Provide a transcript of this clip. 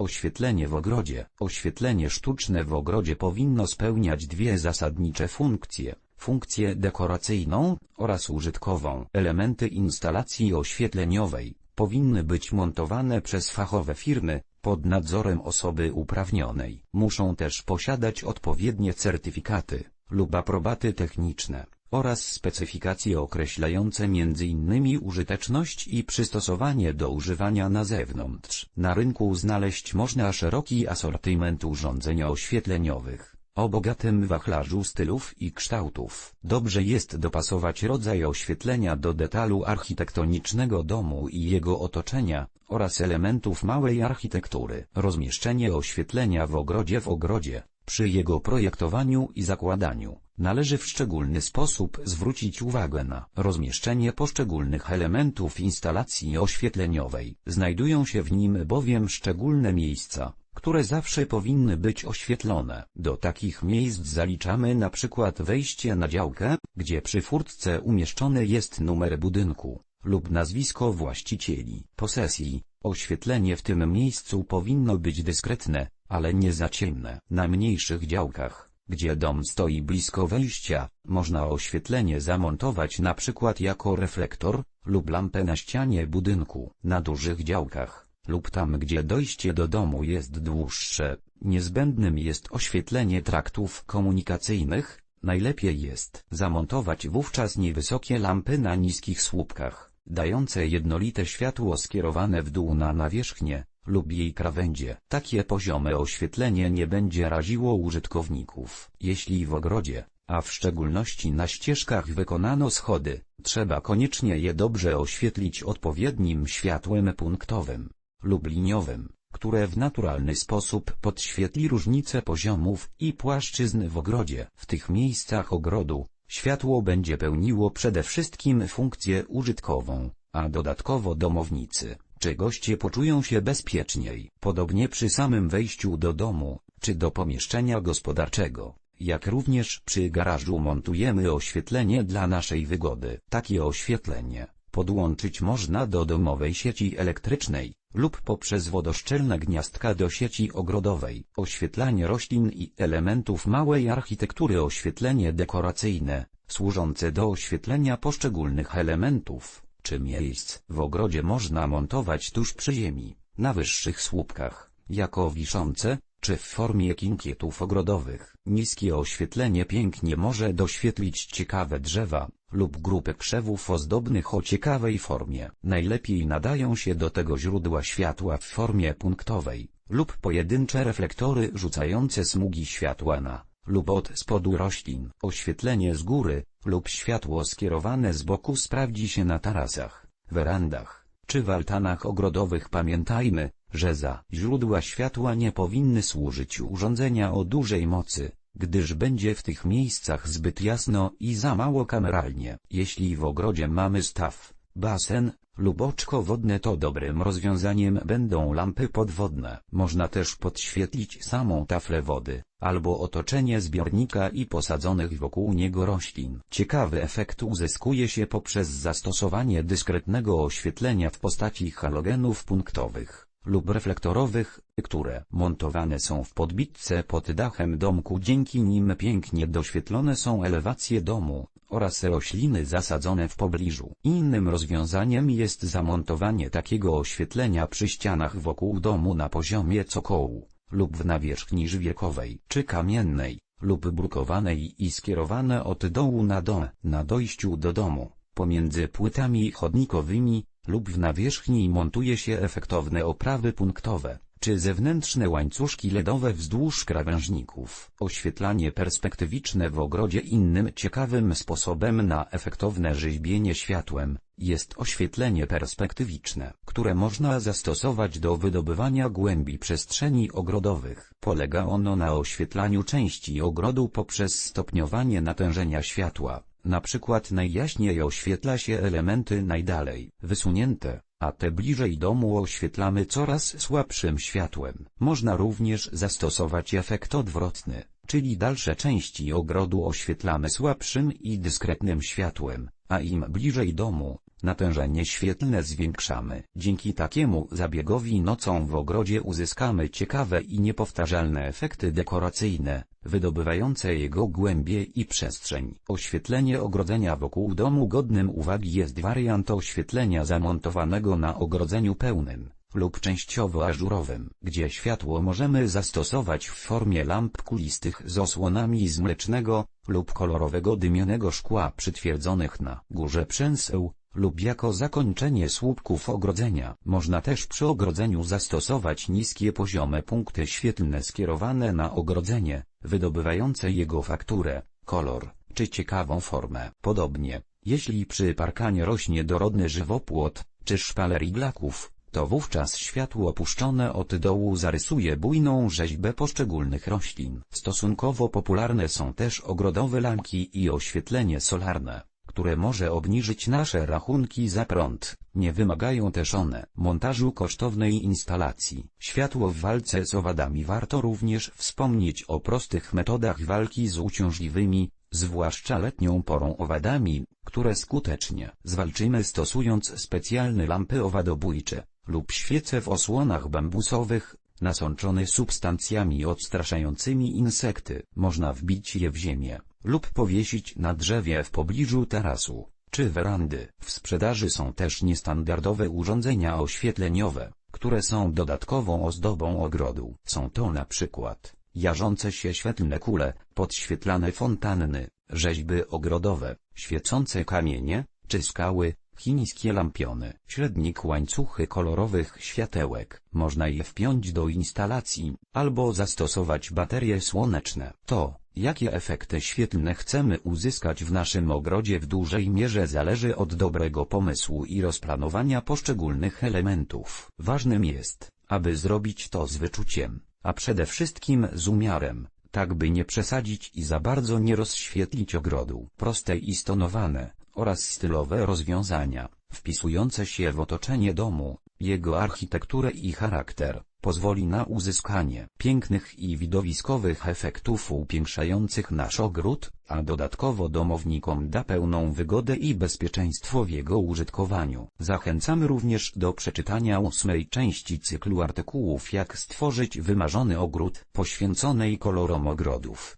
Oświetlenie w ogrodzie. Oświetlenie sztuczne w ogrodzie powinno spełniać dwie zasadnicze funkcje. Funkcję dekoracyjną oraz użytkową. Elementy instalacji oświetleniowej powinny być montowane przez fachowe firmy, pod nadzorem osoby uprawnionej. Muszą też posiadać odpowiednie certyfikaty lub aprobaty techniczne oraz specyfikacje określające m.in. użyteczność i przystosowanie do używania na zewnątrz. Na rynku znaleźć można szeroki asortyment urządzeń oświetleniowych o bogatym wachlarzu stylów i kształtów. Dobrze jest dopasować rodzaj oświetlenia do detalu architektonicznego domu i jego otoczenia, oraz elementów małej architektury. Rozmieszczenie oświetlenia w ogrodzie w ogrodzie, przy jego projektowaniu i zakładaniu, należy w szczególny sposób zwrócić uwagę na rozmieszczenie poszczególnych elementów instalacji oświetleniowej. Znajdują się w nim bowiem szczególne miejsca, które zawsze powinny być oświetlone. Do takich miejsc zaliczamy na przykład wejście na działkę, gdzie przy furtce umieszczony jest numer budynku lub nazwisko właścicieli posesji. Oświetlenie w tym miejscu powinno być dyskretne, ale nie za ciemne. Na mniejszych działkach, gdzie dom stoi blisko wejścia, można oświetlenie zamontować na przykład jako reflektor lub lampę na ścianie budynku. Na dużych działkach lub tam gdzie dojście do domu jest dłuższe, niezbędnym jest oświetlenie traktów komunikacyjnych, najlepiej jest zamontować wówczas niewysokie lampy na niskich słupkach, dające jednolite światło skierowane w dół na nawierzchnię, lub jej krawędzie. Takie poziome oświetlenie nie będzie raziło użytkowników. Jeśli w ogrodzie, a w szczególności na ścieżkach wykonano schody, trzeba koniecznie je dobrze oświetlić odpowiednim światłem punktowym lub liniowym, które w naturalny sposób podświetli różnice poziomów i płaszczyzn w ogrodzie. W tych miejscach ogrodu, światło będzie pełniło przede wszystkim funkcję użytkową, a dodatkowo domownicy, czy goście poczują się bezpieczniej. Podobnie przy samym wejściu do domu, czy do pomieszczenia gospodarczego, jak również przy garażu montujemy oświetlenie dla naszej wygody. Takie oświetlenie podłączyć można do domowej sieci elektrycznej, lub poprzez wodoszczelne gniazdka do sieci ogrodowej. Oświetlanie roślin i elementów małej architektury Oświetlenie dekoracyjne, służące do oświetlenia poszczególnych elementów, czy miejsc w ogrodzie można montować tuż przy ziemi, na wyższych słupkach, jako wiszące, czy w formie kinkietów ogrodowych. Niskie oświetlenie pięknie może doświetlić ciekawe drzewa, lub grupę krzewów ozdobnych o ciekawej formie. Najlepiej nadają się do tego źródła światła w formie punktowej, lub pojedyncze reflektory rzucające smugi światła na, lub od spodu roślin. Oświetlenie z góry, lub światło skierowane z boku sprawdzi się na tarasach, werandach, czy w altanach ogrodowych. Pamiętajmy, że za źródła światła nie powinny służyć urządzenia o dużej mocy, gdyż będzie w tych miejscach zbyt jasno i za mało kameralnie. Jeśli w ogrodzie mamy staw, basen lub oczko wodne to dobrym rozwiązaniem będą lampy podwodne. Można też podświetlić samą taflę wody, albo otoczenie zbiornika i posadzonych wokół niego roślin. Ciekawy efekt uzyskuje się poprzez zastosowanie dyskretnego oświetlenia w postaci halogenów punktowych lub reflektorowych, które montowane są w podbitce pod dachem domku dzięki nim pięknie doświetlone są elewacje domu, oraz rośliny zasadzone w pobliżu. Innym rozwiązaniem jest zamontowanie takiego oświetlenia przy ścianach wokół domu na poziomie cokołu, lub w nawierzchni żwiekowej czy kamiennej, lub brukowanej i skierowane od dołu na dom. Na dojściu do domu, pomiędzy płytami chodnikowymi, lub w nawierzchni montuje się efektowne oprawy punktowe, czy zewnętrzne łańcuszki LEDowe wzdłuż krawężników. Oświetlanie perspektywiczne w ogrodzie innym ciekawym sposobem na efektowne rzeźbienie światłem, jest oświetlenie perspektywiczne, które można zastosować do wydobywania głębi przestrzeni ogrodowych. Polega ono na oświetlaniu części ogrodu poprzez stopniowanie natężenia światła na przykład najjaśniej oświetla się elementy najdalej wysunięte, a te bliżej domu oświetlamy coraz słabszym światłem. Można również zastosować efekt odwrotny, czyli dalsze części ogrodu oświetlamy słabszym i dyskretnym światłem, a im bliżej domu, Natężenie świetlne zwiększamy. Dzięki takiemu zabiegowi nocą w ogrodzie uzyskamy ciekawe i niepowtarzalne efekty dekoracyjne, wydobywające jego głębie i przestrzeń. Oświetlenie ogrodzenia wokół domu godnym uwagi jest wariant oświetlenia zamontowanego na ogrodzeniu pełnym lub częściowo ażurowym, gdzie światło możemy zastosować w formie lamp kulistych z osłonami z mlecznego lub kolorowego dymionego szkła przytwierdzonych na górze przęseł, lub jako zakończenie słupków ogrodzenia. Można też przy ogrodzeniu zastosować niskie poziome punkty świetlne skierowane na ogrodzenie, wydobywające jego fakturę, kolor, czy ciekawą formę. Podobnie, jeśli przy parkanie rośnie dorodny żywopłot, czy szpaler iglaków, to wówczas światło puszczone od dołu zarysuje bujną rzeźbę poszczególnych roślin. Stosunkowo popularne są też ogrodowe lampki i oświetlenie solarne, które może obniżyć nasze rachunki za prąd. Nie wymagają też one montażu kosztownej instalacji. Światło w walce z owadami warto również wspomnieć o prostych metodach walki z uciążliwymi, zwłaszcza letnią porą owadami, które skutecznie zwalczymy stosując specjalne lampy owadobójcze lub świece w osłonach bambusowych, nasączone substancjami odstraszającymi insekty. Można wbić je w ziemię, lub powiesić na drzewie w pobliżu tarasu, czy werandy. W sprzedaży są też niestandardowe urządzenia oświetleniowe, które są dodatkową ozdobą ogrodu. Są to na przykład jarzące się świetlne kule, podświetlane fontanny, rzeźby ogrodowe, świecące kamienie, czy skały, chińskie lampiony, średnik łańcuchy kolorowych światełek. Można je wpiąć do instalacji, albo zastosować baterie słoneczne. To, jakie efekty świetlne chcemy uzyskać w naszym ogrodzie w dużej mierze zależy od dobrego pomysłu i rozplanowania poszczególnych elementów. Ważnym jest, aby zrobić to z wyczuciem, a przede wszystkim z umiarem, tak by nie przesadzić i za bardzo nie rozświetlić ogrodu. Proste i stonowane, oraz stylowe rozwiązania, wpisujące się w otoczenie domu, jego architekturę i charakter, pozwoli na uzyskanie pięknych i widowiskowych efektów upiększających nasz ogród, a dodatkowo domownikom da pełną wygodę i bezpieczeństwo w jego użytkowaniu. Zachęcamy również do przeczytania ósmej części cyklu artykułów jak stworzyć wymarzony ogród, poświęconej kolorom ogrodów.